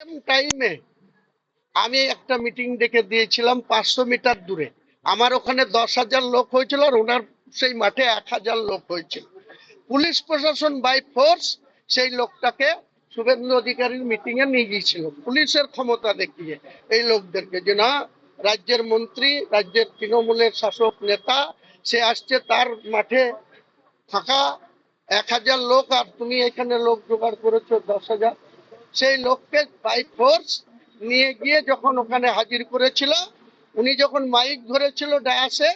টাইমে আমি একটা মিটিং ডেকে দিয়েছিলাম পাঁচশো মিটার দূরে। আমার ওখানে দশ হাজার লোক হয়েছিল আর ওনার সেই মাঠে এক হাজার লোক হয়েছিল। পুলিশ প্রশাসন বাই ফোর্স সেই লোকটাকে শুভেন্দু অধিকারীর মিটিং এ নিয়ে গিয়েছিল। পুলিশের ক্ষমতা দেখিয়ে এই লোকদেরকে যে, না, রাজ্যের মন্ত্রী, রাজ্যের তৃণমূলের শাসক নেতা, সে আসছে তার মাঠে ফাঁকা। এক হাজার লোক আর তুমি এখানে লোক জোগাড় করেছ দশ হাজার। সেই লোককে বাই ফোর্স নিয়ে গিয়ে যখন ওখানে হাজির করেছিল, উনি যখন মাইক ধরেছিল ডায়াসে,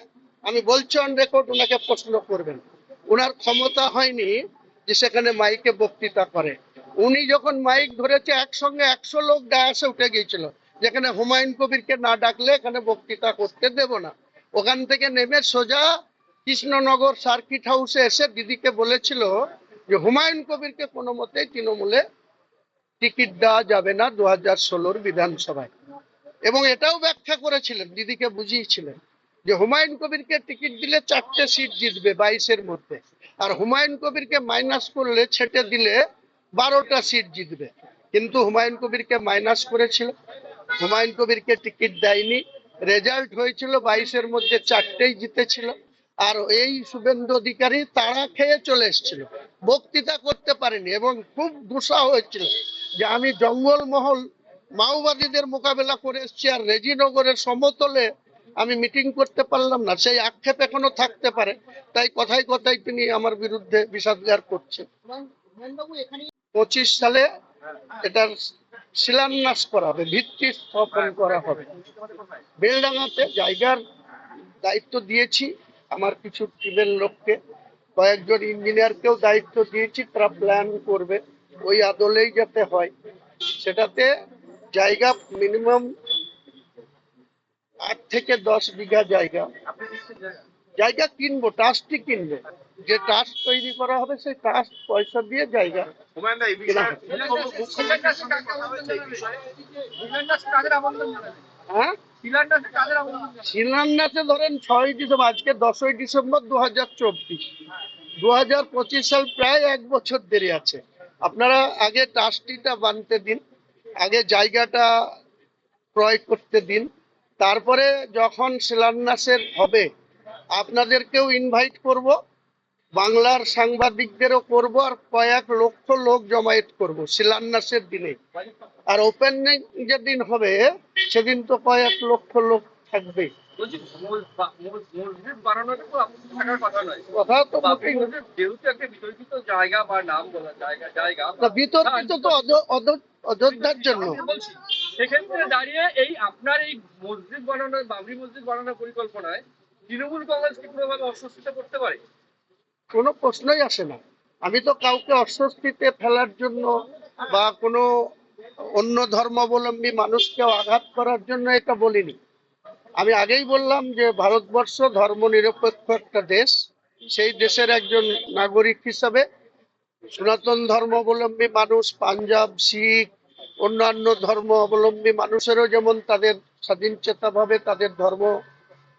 আমি বলছি অন রেকর্ড ওনাকে প্রশ্ন করবেন। ওনার ক্ষমতা হয়নি যে সেখানে মাইকে বক্তৃতা করে। উনি যখন মাইক ধরেছে, একসঙ্গে একশো লোক ডায়াসে উঠে গিয়েছিল। যেখানে হুমায়ুন কবিরকে না ডাকলে এখানে বক্তৃতা করতে দেব না। ওখান থেকে নেমে সোজা কৃষ্ণনগর সার্কিট হাউসে এসে দিদিকে বলেছিল যে, হুমায়ুন কবিরকে কোনো মতেই তৃণমূলে টিকিট দেওয়া যাবে না দু হাজার ষোলোর বিধানসভায়। এবং এটাও ব্যাখ্যা করেছিলেন, দিদিকে বুঝিয়েছিলেন, যে হুমায়ুন কবিরকে টিকিট দিলে চারটে সিট জিতবে বাইশের মধ্যে, আর হুমায়ুন কবিরকে মাইনাস করলে ছেটে দিলে বারোটা সিট জিতবে। কিন্তু হুমায়ুন কবিরকে মাইনাস করেছিল, হুমায়ুন কবিরকে টিকিট দেয়নি, রেজাল্ট হয়েছিল বাইশের মধ্যে চারটেই জিতেছিল, আর এই শুভেন্দু অধিকারী তাড়া খেয়ে চলে এসেছিল, বক্তৃতা করতে পারেনি এবং খুব গুসা হয়েছিল। যে আমি জঙ্গলমহল মাওবাদীদের মোকাবেলা করে এসেছি আর রেজিনগরের সমতলে আমি মিটিং করতে পারলাম না। সেই আক্ষেপ এখনও থাকতে পারে। তাই কথায় কথায় তিনি আমার বিরুদ্ধে বিষাদগার করছেন। পঁচিশ সালে এটার শিলান্যাস করা হবে, ভিত্তি স্থাপন করা হবে। বেলডাঙ্গাতে জায়গার দায়িত্ব দিয়েছি আমার কিছু টিমের লোককে। কয়েকজন ইঞ্জিনিয়ারকেও দায়িত্ব দিয়েছি, তারা প্ল্যান করবে। ওই আদলেই যাতে হয় সেটাতে জায়গা মিনিমাম আট থেকে দশ বিঘা জায়গা। জায়গা কিনবো ট্রাস্টই কিনবে। যে ট্রাস্ট তৈরি করা হবে সেই ট্রাস্ট পয়সা দিয়ে জায়গা হ্যাঁ? শিলান্যাসে ধরেন ছয় ডিসেম্বর আজকে দশই ডিসেম্বর দু হাজার চব্বিশ। দু হাজার পঁচিশ সাল প্রায় এক বছর দেরি আছে। আপনারা আগে ট্রাস্টিটা বানতে দিন, আগে জায়গাটা ক্রয় করতে দিন। তারপরে যখন শিলান্যাসের হবে, আপনাদেরকেও ইনভাইট করব, বাংলার সাংবাদিকদেরও করব, আর কয়েক লক্ষ লোক জমায়েত করব শিলান্যাসের দিনে। আর ওপেনিং যেদিন হবে, সেদিন তো কয়েক লক্ষ লোক থাকবে বিতর্কিত তো অয- অয- অযোধ্যার জন্য। সেক্ষেত্রে দাঁড়িয়ে এই আপনার এই মসজিদ বানানোর বাবরি মসজিদ বানানোর পরিকল্পনায় তৃণমূল কংগ্রেস কি কোনোভাবে অস্বস্তিতে করতে পারে? কোনো প্রশ্নই আসে না। আমি তো কাউকে অস্বস্তিতে ফেলার জন্য বা কোনো অন্য ধর্মাবলম্বী মানুষকে আঘাত করার জন্য এটা বলিনি। আমি আগেই বললাম যে ভারতবর্ষ ধর্ম নিরপেক্ষ একটা দেশ। সেই দেশের একজন নাগরিক হিসাবে সনাতন ধর্মাবলম্বী মানুষ, পাঞ্জাব, শিখ, অন্যান্য ধর্ম অবলম্বী মানুষেরও যেমন তাদের স্বাধীনচেতা ভাবে তাদের ধর্ম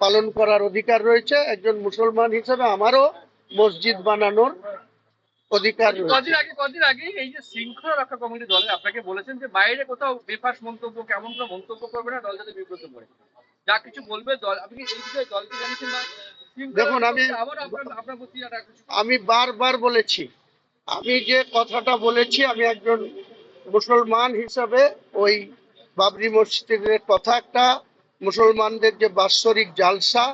পালন করার অধিকার রয়েছে, একজন মুসলমান হিসেবে আমারও মসজিদ বানানোর অধিকার কদিন আগে কদিন আগে এই যে শৃঙ্খলা রক্ষা কমিটি দলে আপনাকে বলেছেন যে বাইরে কোথাও বেফাস মন্তব্য কেমন কোনো মন্তব্য করবে না দল যাতে বিব্রত করে। যা কিছু বলবে দল আপনি এই বিষয়ে দলকে জানিয়েছেন না? দেখুন, আমি- আমি বারবার বলেছি আমি যে কথাটা বলেছি আমি একজন মুসলমান হিসাবে ওই বাবরি মসজিদের কথা একটা মুসলমানদের যে বাৎসরিক জালসা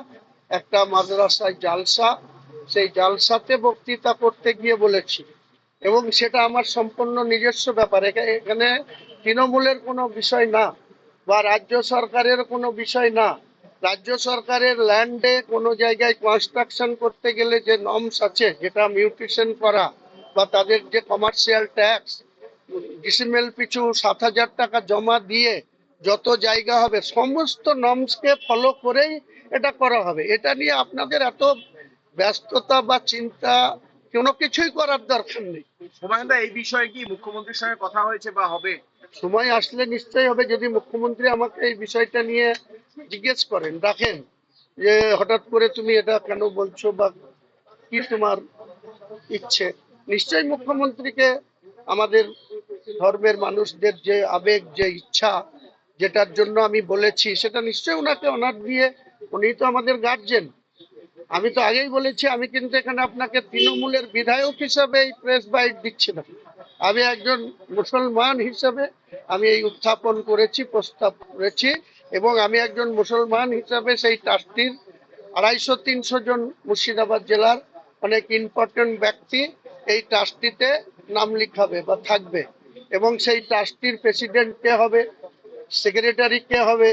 একটা মাদ্রাসায় জালসা সেই জালসাতে বক্তৃতা করতে গিয়ে বলেছি। এবং সেটা আমার সম্পূর্ণ নিজস্ব ব্যাপার। এখা- এখানে তৃণমূলের কোনো বিষয় না, বা রাজ্য সরকারের কোনো বিষয় না। রাজ্য সরকারের ল্যান্ডে কোনো জায়গায় কনস্ট্রাকশন করতে গেলে যে নর্মস আছে, যেটা মিউটেশন করা, বা তাদের যে কমার্শিয়াল ট্যাক্স, ডিসিমেল পিছু সাত হাজার টাকা জমা দিয়ে যত জায়গা হবে, সমস্ত নর্মসকে ফলো করেই এটা করা হবে। এটা নিয়ে আপনাদের এত ব্যস্ততা বা চিন্তা কোনো কিছুই করার দরকার নেই। হুমায়ুনদা এই বিষয়ে কি মুখ্যমন্ত্রীর সঙ্গে কথা হয়েছে বা হবে? সময় আসলে নিশ্চয়ই হবে যদি মুখ্যমন্ত্রী আমাকে এই বিষয়টা নিয়ে জিজ্ঞেস করেন। রাখেন যে হঠাৎ করে তুমি এটা কেন বলছো বা কি তোমার ইচ্ছে? নিশ্চয়ই মুখ্যমন্ত্রীকে আমাদের ধর্মের মানুষদের যে আবেগ যে ইচ্ছা যেটার জন্য আমি বলেছি সেটা নিশ্চয়ই ওনাকে অনার দিয়ে উনি তো আমাদের গার্জেন আমি তো আগেই বলেছি, আমি কিন্তু এখানে আপনাকে তৃণমূলের বিধায়ক হিসাবে এই প্রেস বাইট দিচ্ছি না। আমি একজন মুসলমান হিসাবে আমি এই উত্থাপন করেছি, প্রস্তাব করেছি এবং আমি একজন মুসলমান হিসাবে সেই ট্রাস্টির আড়াইশো, তিনশো জন মুর্শিদাবাদ জেলার অনেক ইম্পর্টেন্ট ব্যক্তি এই ট্রাস্টিতে নাম লিখাবে বা থাকবে এবং সেই ট্রাস্টির প্রেসিডেন্ট কে হবে সেক্রেটারি কে হবে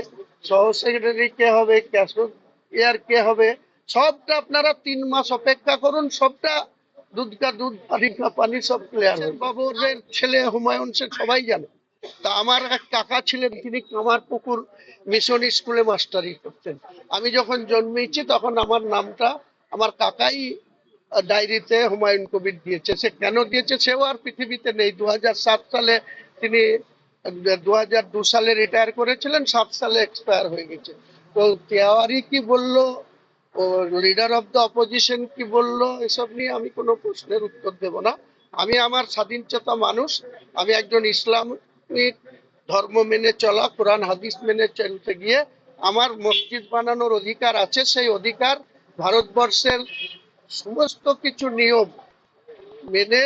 সহ সেক্রেটারি কে হবে ক্যাশিয়ার কে হবে সবটা আপনারা তিন মাস অপেক্ষা করুন, সবটা দুধ কা দুধ পানি কা পানি সব ক্লিয়ার বাবুর ছেলে হুমায়ুন সে সবাই জানে। তা আমার এক কাকা ছিলেন, তিনি কামার পুকুর মিশন স্কুলে মাস্টারি করতেন। আমি যখন জন্মেছি, তখন আমার নামটা আমার কাকাই ডায়েরিতে হুমায়ুন কবির দিয়েছে। সে কেন দিয়েছে, সেও আর পৃথিবীতে নেই। দু হাজার সাত সালে তিনি দু সালে রিটায়ার করেছিলেন, সাত সালে এক্সপায়ার হয়ে গেছে। তো তেওয়ারি কি বলল ও লিডার অফ দ্য অপোজিশন কি বলল, এসব নিয়ে আমি কোনো প্রশ্নের উত্তর দেব না আমি আমার স্বাধীনচেতা মানুষ, আমি একজন ইসলামিক ধর্ম মেনে চলা, কোরআন, হাদিস মেনে চলতে গিয়ে আমার মসজিদ বানানোর অধিকার আছে, সেই অধিকার ভারতবর্ষের সমস্ত কিছু নিয়ম মেনে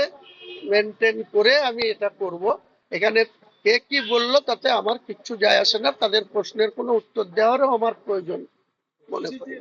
মেনটেন করে আমি এটা করব এখানে কে কি বলল তাতে আমার কিচ্ছু যায় আসে না, তাদের প্রশ্নের কোনো উত্তর দেওয়ারও আমার প্রয়োজন মনে করি।